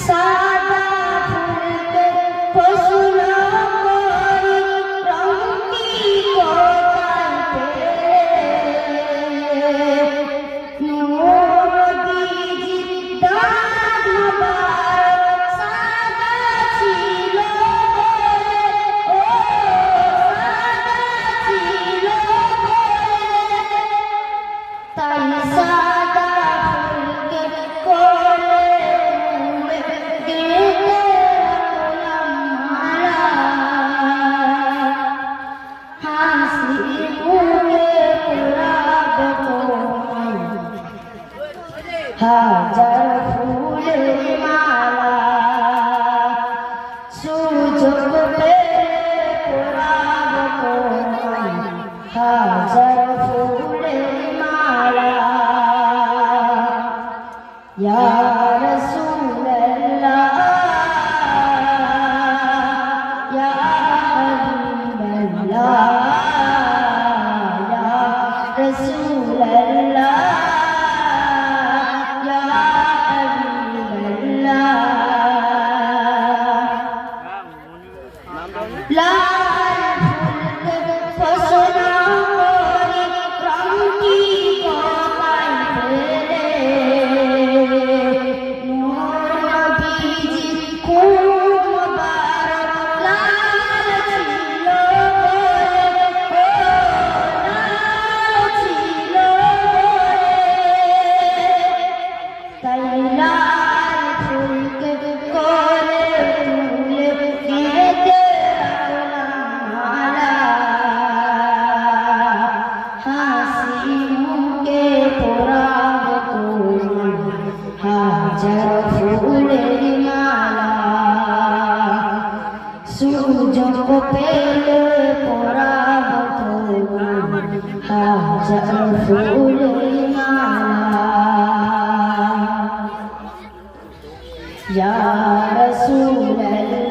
সাদা ফুলকে পশু 하자로 풀을 말아 수정배 보라보고만 하자로 풀을 말아 야. পেলে পরা হতো হাজার ফুলের মালা। ইয়া রাসূলুল্লাহ।